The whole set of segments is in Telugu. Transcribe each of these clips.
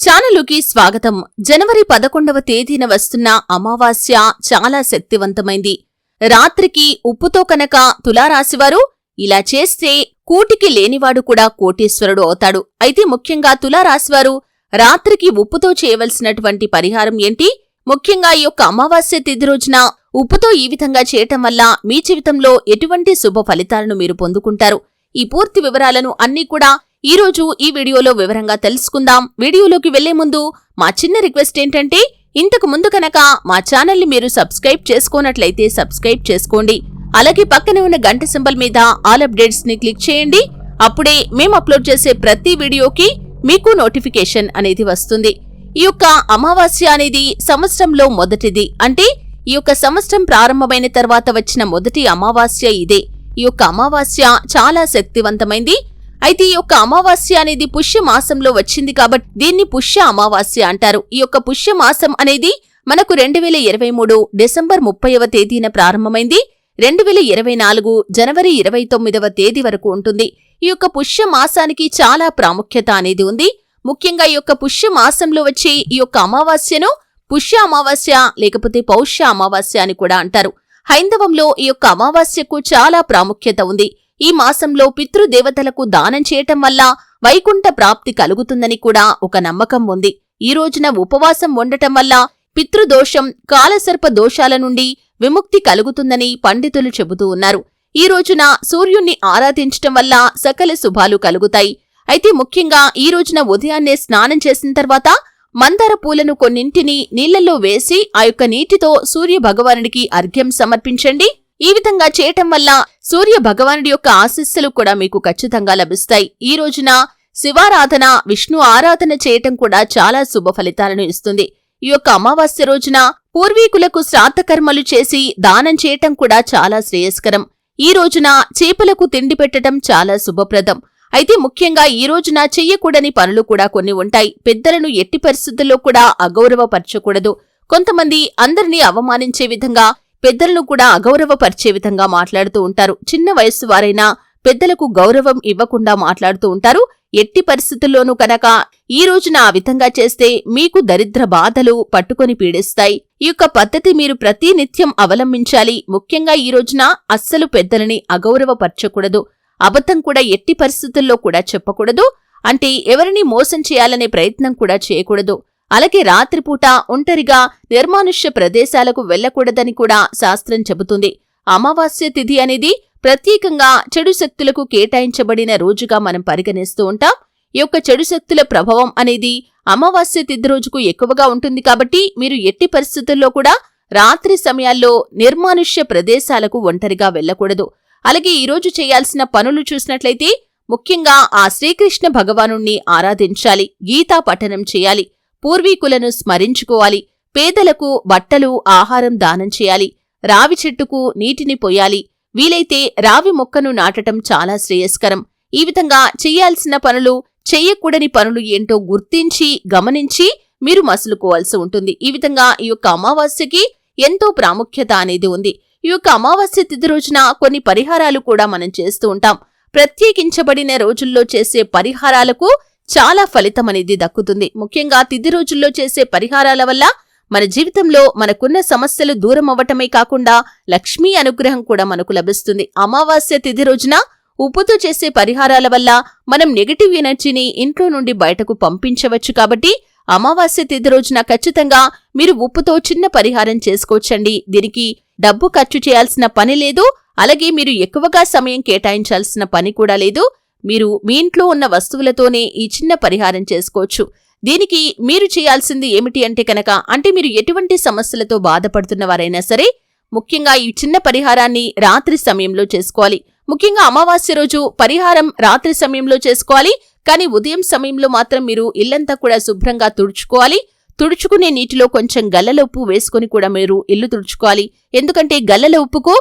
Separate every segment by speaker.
Speaker 1: ఛానలుకి స్వాగతం. జనవరి పదకొండవ తేదీన వస్తున్న అమావాస్య చాలా శక్తివంతమైంది. రాత్రికి ఉప్పుతో కనుక తులారాశివారు ఇలా చేస్తే కూటికి లేనివాడు కూడా కోటీశ్వరుడు అవుతాడు. అయితే ముఖ్యంగా తులారాశివారు రాత్రికి ఉప్పుతో చేయవలసినటువంటి పరిహారం ఏంటి? ముఖ్యంగా ఈ యొక్క అమావాస్య తిథి రోజున ఉప్పుతో ఈ విధంగా చేయటం వల్ల మీ జీవితంలో ఎటువంటి శుభ ఫలితాలను మీరు పొందుకుంటారు? ఈ పూర్తి వివరాలను అన్నీ కూడా ఈరోజు ఈ వీడియోలో వివరంగా తెలుసుకుందాం. వీడియోలోకి వెళ్ళే ముందు మా చిన్న రిక్వెస్ట్ ఏంటంటే ఇంతకు ముందు కనుక మా ఛానల్ని మీరు సబ్స్క్రైబ్ చేసుకోనట్లయితే సబ్స్క్రైబ్ చేసుకోండి. అలాగే పక్కనే ఉన్న గంట సింబల్ మీద ఆల్ అప్డేట్స్ని క్లిక్ చేయండి. అప్పుడే మేము అప్లోడ్ చేసే ప్రతి వీడియోకి మీకు నోటిఫికేషన్ అనేది వస్తుంది. ఈ యొక్క అమావాస్య అనేది సంవత్సరంలో మొదటిది. అంటే ఈ యొక్క సంవత్సరం ప్రారంభమైన తర్వాత వచ్చిన మొదటి అమావాస్య ఇదే. ఈ యొక్క అమావాస్య చాలా శక్తివంతమైంది. అయితే ఈ యొక్క అమావాస్య అనేది పుష్య మాసంలో వచ్చింది కాబట్టి దీన్ని పుష్య అమావాస్య అంటారు. ఈ యొక్క పుష్య మాసం అనేది మనకు రెండు వేల ఇరవై మూడు డిసెంబర్ ముప్పైవ తేదీన ప్రారంభమైంది. రెండు వేల ఇరవై నాలుగు జనవరి ఇరవై తొమ్మిదవ తేదీ వరకు ఉంటుంది. ఈ యొక్క పుష్య మాసానికి చాలా ప్రాముఖ్యత అనేది ఉంది. ముఖ్యంగా ఈ యొక్క పుష్య మాసంలో వచ్చే ఈ యొక్క అమావాస్యను పుష్య అమావాస్య లేకపోతే పౌష్య అమావాస్య అని కూడా అంటారు. హైందవంలో ఈ యొక్క అమావాస్యకు చాలా ప్రాముఖ్యత ఉంది. ఈ మాసంలో పితృదేవతలకు దానం చేయటం వల్ల వైకుంఠ ప్రాప్తి కలుగుతుందని కూడా ఒక నమ్మకం ఉంది. ఈ రోజున ఉపవాసం ఉండటం వల్ల పితృదోషం కాలసర్ప దోషాల నుండి విముక్తి కలుగుతుందని పండితులు చెబుతూ ఉన్నారు. ఈ రోజున సూర్యుణ్ణి ఆరాధించటం వల్ల సకల శుభాలు కలుగుతాయి. అయితే ముఖ్యంగా ఈ రోజున ఉదయాన్నే స్నానం చేసిన తర్వాత మందార పూలను కొన్నింటిని నీళ్ళలో వేసి ఆ యొక్క నీటితో సూర్య భగవానుడికి అర్ఘ్యం సమర్పించండి. ఈ విధంగా చేయటం వల్ల సూర్య భగవానుడి యొక్క ఆశీస్సులు కూడా మీకు ఖచ్చితంగా లభిస్తాయి. ఈ రోజున శివారాధన విష్ణు ఆరాధన చేయటం కూడా చాలా శుభ ఫలితాలను ఇస్తుంది. ఈ యొక్క అమావాస్య రోజున పూర్వీకులకు శ్రాద్ధకర్మలు చేసి దానం చేయటం కూడా చాలా శ్రేయస్కరం. ఈ రోజున చేపలకు తిండి పెట్టడం చాలా శుభప్రదం. అయితే ముఖ్యంగా ఈ రోజున చెయ్యకూడని పనులు కూడా కొన్ని ఉంటాయి. పెద్దలను ఎట్టి పరిస్థితుల్లో కూడా అగౌరవపరచకూడదు. కొంతమంది అందరినీ అవమానించే విధంగా పెద్దలను కూడా అగౌరవపరిచే విధంగా మాట్లాడుతూ ఉంటారు. చిన్న వయస్సు వారైనా పెద్దలకు గౌరవం ఇవ్వకుండా మాట్లాడుతూ ఉంటారు. ఎట్టి పరిస్థితుల్లోనూ కనుక ఈ రోజున ఆ విధంగా చేస్తే మీకు దరిద్ర బాధలు పట్టుకొని పీడిస్తాయి. ఈ యొక్క పద్ధతి మీరు ప్రతి నిత్యం అవలంబించాలి. ముఖ్యంగా ఈ రోజున అస్సలు పెద్దలని అగౌరవపరచకూడదు. అబద్ధం కూడా ఎట్టి పరిస్థితుల్లో కూడా చెప్పకూడదు. అంటే ఎవరిని మోసం చేయాలనే ప్రయత్నం కూడా చేయకూడదు. అలాగే రాత్రిపూట ఒంటరిగా నిర్మానుష్య ప్రదేశాలకు వెళ్ళకూడదని కూడా శాస్త్రం చెబుతుంది. అమావాస్య తిథి అనేది ప్రత్యేకంగా చెడు శక్తులకు కేటాయించబడిన రోజుగా మనం పరిగణిస్తూ ఉంటాం. ఈ యొక్క చెడు శక్తుల ప్రభావం అనేది అమావాస్య తిథి రోజుకు ఎక్కువగా ఉంటుంది కాబట్టి మీరు ఎట్టి పరిస్థితుల్లో కూడా రాత్రి సమయాల్లో నిర్మానుష్య ప్రదేశాలకు ఒంటరిగా వెళ్ళకూడదు అలాగే ఈరోజు చేయాల్సిన పనులు చూసినట్లయితే ముఖ్యంగా ఆ శ్రీకృష్ణ భగవానుణ్ణి ఆరాధించాలి గీతా పఠనం చేయాలి. పూర్వీకులను స్మరించుకోవాలి. పేదలకు బట్టలు ఆహారం దానం చేయాలి. రావి చెట్టుకు నీటిని పోయాలి. వీలైతే రావి మొక్కను నాటటం చాలా శ్రేయస్కరం. ఈ విధంగా చెయ్యాల్సిన పనులు చెయ్యకూడని పనులు ఏంటో గుర్తించి గమనించి మీరు మసులుకోవాల్సి ఉంటుంది. ఈ విధంగా ఈ యొక్క అమావాస్యకి ఎంతో ప్రాముఖ్యత అనేది ఉంది. ఈ యొక్క అమావాస్య తిథి రోజున కొన్ని పరిహారాలు కూడా మనం చేస్తూ ఉంటాం. ప్రత్యేకించబడిన రోజుల్లో చేసే పరిహారాలకు చాలా ఫలితం అనేది దక్కుతుంది. ముఖ్యంగా తిథి రోజుల్లో చేసే పరిహారాల వల్ల మన జీవితంలో మనకున్న సమస్యలు దూరం అవ్వటమే కాకుండా లక్ష్మీ అనుగ్రహం కూడా మనకు లభిస్తుంది. అమావాస్య తిథి రోజున ఉప్పుతో చేసే పరిహారాల వల్ల మనం నెగటివ్ ఎనర్జీని ఇంట్లో నుండి బయటకు పంపించవచ్చు కాబట్టి అమావాస్య తిథి రోజున ఖచ్చితంగా మీరు ఉప్పుతో చిన్న పరిహారం చేసుకోవచ్చండి. దీనికి డబ్బు ఖర్చు చేయాల్సిన పని లేదు. అలాగే మీరు ఎక్కువగా సమయం కేటాయించాల్సిన పని కూడా లేదు. మీరు మీ ఇంట్లో ఉన్న వస్తువులతోనే ఈ చిన్న పరిహారం చేసుకోవచ్చు. దీనికి మీరు చేయాల్సింది ఏమిటి అంటే కనుక అంటే మీరు ఎటువంటి సమస్యలతో బాధపడుతున్న వారైనా సరే ముఖ్యంగా ఈ చిన్న పరిహారాన్ని రాత్రి సమయంలో చేసుకోవాలి. ముఖ్యంగా అమావాస్య రోజు పరిహారం రాత్రి సమయంలో చేసుకోవాలి. కానీ ఉదయం సమయంలో మాత్రం మీరు ఇల్లంతా కూడా శుభ్రంగా తుడుచుకోవాలి. తుడుచుకునే నీటిలో కొంచెం గల్లల ఉప్పు వేసుకుని కూడా మీరు ఇల్లు తుడుచుకోవాలి. ఎందుకంటే గల్లల ఉప్పుకు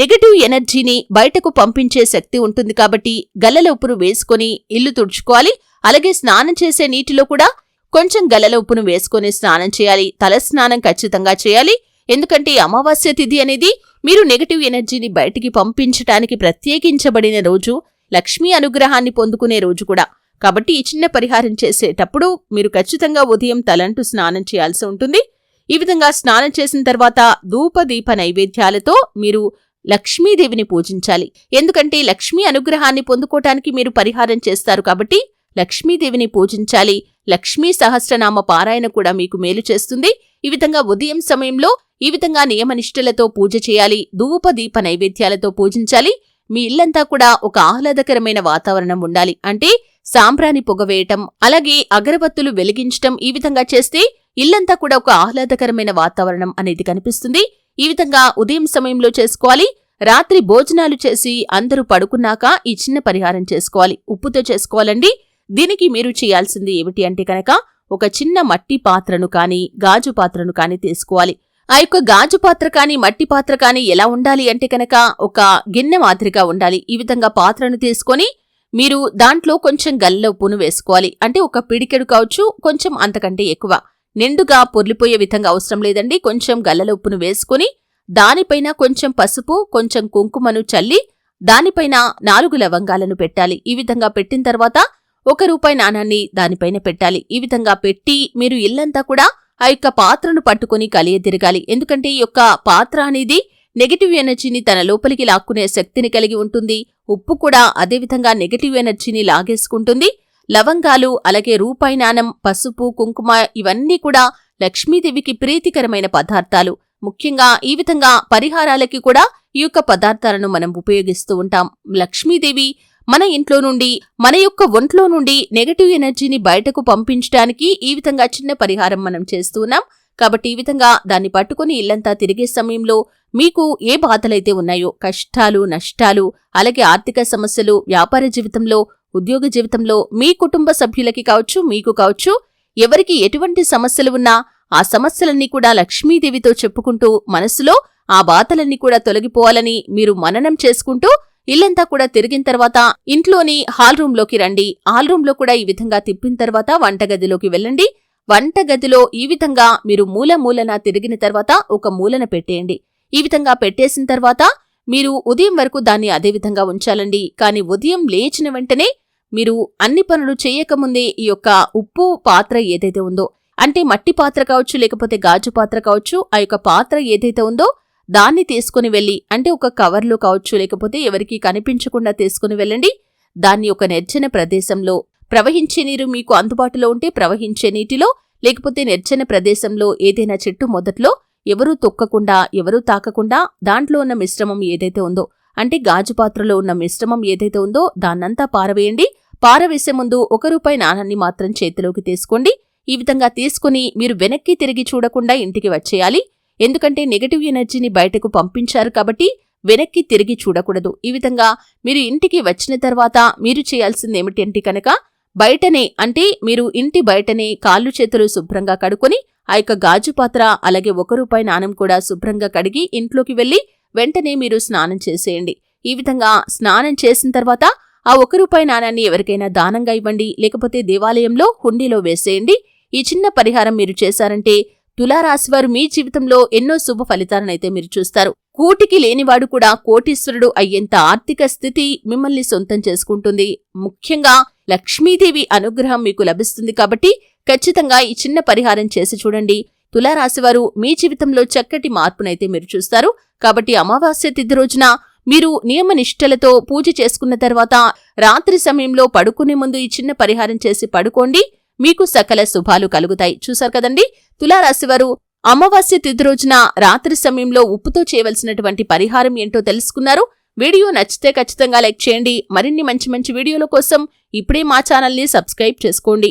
Speaker 1: నెగటివ్ ఎనర్జీని బయటకు పంపించే శక్తి ఉంటుంది కాబట్టి గల్లల ఉప్పును వేసుకొని ఇల్లు తుడుచుకోవాలి. అలాగే స్నానం చేసే నీటిలో కూడా కొంచెం గల్లల ఉప్పును వేసుకొని స్నానం చేయాలి. తల స్నానం ఖచ్చితంగా చేయాలి. ఎందుకంటే అమావాస్య తిథి అనేది మీరు నెగటివ్ ఎనర్జీని బయటికి పంపించటానికి ప్రత్యేకించబడిన రోజు లక్ష్మీ అనుగ్రహాన్ని పొందుకునే రోజు కూడా. కాబట్టి ఈ చిన్న పరిహారం చేసేటప్పుడు మీరు ఖచ్చితంగా ఉదయం తలంటూ స్నానం చేయాల్సి ఉంటుంది. ఈ విధంగా స్నానం చేసిన తర్వాత ధూప దీప నైవేద్యాలతో మీరు లక్ష్మీదేవిని పూజించాలి. ఎందుకంటే లక్ష్మీ అనుగ్రహాన్ని పొందుకోవటానికి మీరు పరిహారం చేస్తారు కాబట్టి లక్ష్మీదేవిని పూజించాలి. లక్ష్మీ సహస్రనామ పారాయణ కూడా మీకు మేలు చేస్తుంది. ఈ విధంగా ఉదయం సమయంలో ఈ విధంగా నియమనిష్టలతో పూజ చేయాలి. ధూప దీప నైవేద్యాలతో పూజించాలి. మీ ఇల్లంతా కూడా ఒక ఆహ్లాదకరమైన వాతావరణం ఉండాలి. అంటే సాంబ్రాణి పొగ వేయటం అలాగే అగరబత్తులు వెలిగించటం ఈ విధంగా చేస్తే ఇల్లంతా కూడా ఒక ఆహ్లాదకరమైన వాతావరణం అనేది కనిపిస్తుంది. ఈ విధంగా ఉదయం సమయంలో చేసుకోవాలి. రాత్రి భోజనాలు చేసి అందరూ పడుకున్నాక ఈ చిన్న పరిహారం చేసుకోవాలి. ఉప్పుతో చేసుకోవాలండి. దీనికి మీరు చేయాల్సింది ఏమిటి అంటే కనుక ఒక చిన్న మట్టి పాత్రను కానీ గాజు పాత్రను కానీ తీసుకోవాలి. ఆ యొక్క గాజు పాత్ర కానీ మట్టి పాత్ర కానీ ఎలా ఉండాలి అంటే కనుక ఒక గిన్నె మాదిరిగా ఉండాలి. ఈ విధంగా పాత్రను తీసుకొని మీరు దాంట్లో కొంచెం గల్ల ఉప్పును వేసుకోవాలి. అంటే ఒక పిడికెడు కావచ్చు కొంచెం అంతకంటే ఎక్కువ. నిండుగా పొర్లిపోయే విధంగా అవసరం లేదండి. కొంచెం గల్లల ఉప్పును వేసుకొని దానిపైన కొంచెం పసుపు కొంచెం కుంకుమను చల్లి దానిపైన నాలుగు లవంగాలను పెట్టాలి. ఈ విధంగా పెట్టిన తర్వాత ఒక రూపాయి నాణాన్ని దానిపైన పెట్టాలి. ఈ విధంగా పెట్టి మీరు ఇల్లంతా కూడా ఆ యొక్క పాత్రను పట్టుకుని కలియ తిరగాలి. ఎందుకంటే ఈ యొక్క పాత్ర అనేది నెగటివ్ ఎనర్జీని తన లోపలికి లాక్కునే శక్తిని కలిగి ఉంటుంది. ఉప్పు కూడా అదేవిధంగా నెగిటివ్ ఎనర్జీని లాగేసుకుంటుంది. లవంగాలు అలాగే రూపాయి నాణం పసుపు కుంకుమ ఇవన్నీ కూడా లక్ష్మీదేవికి ప్రీతికరమైన పదార్థాలు. ముఖ్యంగా ఈ విధంగా పరిహారాలకి కూడా ఈ యొక్క పదార్థాలను మనం ఉపయోగిస్తూ ఉంటాం. లక్ష్మీదేవి మన ఇంట్లో నుండి మన యొక్క ఒంట్లో నుండి నెగటివ్ ఎనర్జీని బయటకు పంపించడానికి ఈ విధంగా చిన్న పరిహారం మనం చేస్తూ ఉన్నాం. కాబట్టి ఈ విధంగా దాన్ని పట్టుకుని ఇల్లంతా తిరిగే సమయంలో మీకు ఏ బాధలైతే ఉన్నాయో కష్టాలు నష్టాలు అలాగే ఆర్థిక సమస్యలు వ్యాపార జీవితంలో ఉద్యోగ జీవితంలో మీ కుటుంబ సభ్యులకి కావచ్చు మీకు కావచ్చు ఎవరికి ఎటువంటి సమస్యలు ఉన్నా ఆ సమస్యలన్నీ కూడా లక్ష్మీదేవితో చెప్పుకుంటూ మనసులో ఆ బాధలన్నీ కూడా తొలగిపోవాలని మీరు మననం చేసుకుంటూ ఇల్లంతా కూడా తిరిగిన తర్వాత ఇంట్లోని హాల్ రూంలోకి రండి. హాల్ రూంలో కూడా ఈ విధంగా తిప్పిన తర్వాత వంటగదిలోకి వెళ్ళండి. వంటగదిలో ఈ విధంగా మీరు మూల మూలన తిరిగిన తర్వాత ఒక మూలన పెట్టేయండి. ఈ విధంగా పెట్టేసిన తర్వాత మీరు ఉదయం వరకు దాన్ని అదే విధంగా ఉంచాలండి. కానీ ఉదయం లేచిన వెంటనే మీరు అన్ని పనులు చేయకముందే ఈ యొక్క ఉప్పు పాత్ర ఏదైతే ఉందో అంటే మట్టి పాత్ర కావచ్చు లేకపోతే గాజు పాత్ర కావచ్చు ఆ యొక్క పాత్ర ఏదైతే ఉందో దాన్ని తీసుకుని వెళ్ళి అంటే ఒక కవర్లో కావచ్చు లేకపోతే ఎవరికీ కనిపించకుండా తీసుకుని వెళ్ళండి. దాన్ని ఒక నిర్జన ప్రదేశంలో ప్రవహించే నీరు మీకు అందుబాటులో ఉంటే ప్రవహించే నీటిలో లేకపోతే నిర్జన ప్రదేశంలో ఏదైనా చెట్టు మొదట్లో ఎవరూ తొక్కకుండా ఎవరూ తాకకుండా దాంట్లో ఉన్న మిశ్రమం ఏదైతే ఉందో అంటే గాజు పాత్రలో ఉన్న మిశ్రమం ఏదైతే ఉందో దాన్నంతా పారవేయండి. పారవేసే ముందు ఒక రూపాయి నాణాన్ని మాత్రం చేతిలోకి తీసుకోండి. ఈ విధంగా తీసుకుని మీరు వెనక్కి తిరిగి చూడకుండా ఇంటికి వచ్చేయాలి. ఎందుకంటే నెగటివ్ ఎనర్జీని బయటకు పంపించారు కాబట్టి వెనక్కి తిరిగి చూడకూడదు. ఈ విధంగా మీరు ఇంటికి వచ్చిన తర్వాత మీరు చేయాల్సింది ఏమిటంటే కనుక బయటనే అంటే మీరు ఇంటి బయటనే కాళ్ళు చేతులు శుభ్రంగా కడుకొని ఆ యొక్క గాజు పాత్ర అలాగే ఒక రూపాయి నాణం కూడా శుభ్రంగా కడిగి ఇంట్లోకి వెళ్ళి వెంటనే మీరు స్నానం చేసేయండి. ఈ విధంగా స్నానం చేసిన తర్వాత ఆ ఒక రూపాయి నాణాన్ని ఎవరికైనా దానంగా ఇవ్వండి లేకపోతే దేవాలయంలో హుండీలో వేసేయండి. ఈ చిన్న పరిహారం మీరు చేశారంటే తులారాశివారు మీ జీవితంలో ఎన్నో శుభ ఫలితాలనైతే మీరు చూస్తారు. కూటికి లేనివాడు కూడా కోటీశ్వరుడు అయ్యేంత ఆర్థిక స్థితి మిమ్మల్ని సొంతం చేసుకుంటుంది. ముఖ్యంగా లక్ష్మీదేవి అనుగ్రహం మీకు లభిస్తుంది కాబట్టి ఖచ్చితంగా ఈ చిన్న పరిహారం చేసి చూడండి. తులారాశివారు మీ జీవితంలో చక్కటి మార్పునైతే మీరు చూస్తారు. కాబట్టి అమావాస్య తిథి రోజున మీరు నియమ నిష్టలతో పూజ చేసుకున్న తర్వాత రాత్రి సమయంలో పడుకునే ముందు ఈ చిన్న పరిహారం చేసి పడుకోండి. మీకు సకల శుభాలు కలుగుతాయి. చూశారు కదండి? తులారాశివారు అమావాస్య తిథి రోజున రాత్రి సమయంలో ఉప్పుతో చేయవలసినటువంటి పరిహారం ఏంటో తెలుసుకున్నారు. వీడియో నచ్చితే ఖచ్చితంగా లైక్ చేయండి. మరిన్ని మంచి మంచి వీడియోల కోసం ఇప్పుడే మా ఛానల్ని సబ్స్క్రైబ్ చేసుకోండి.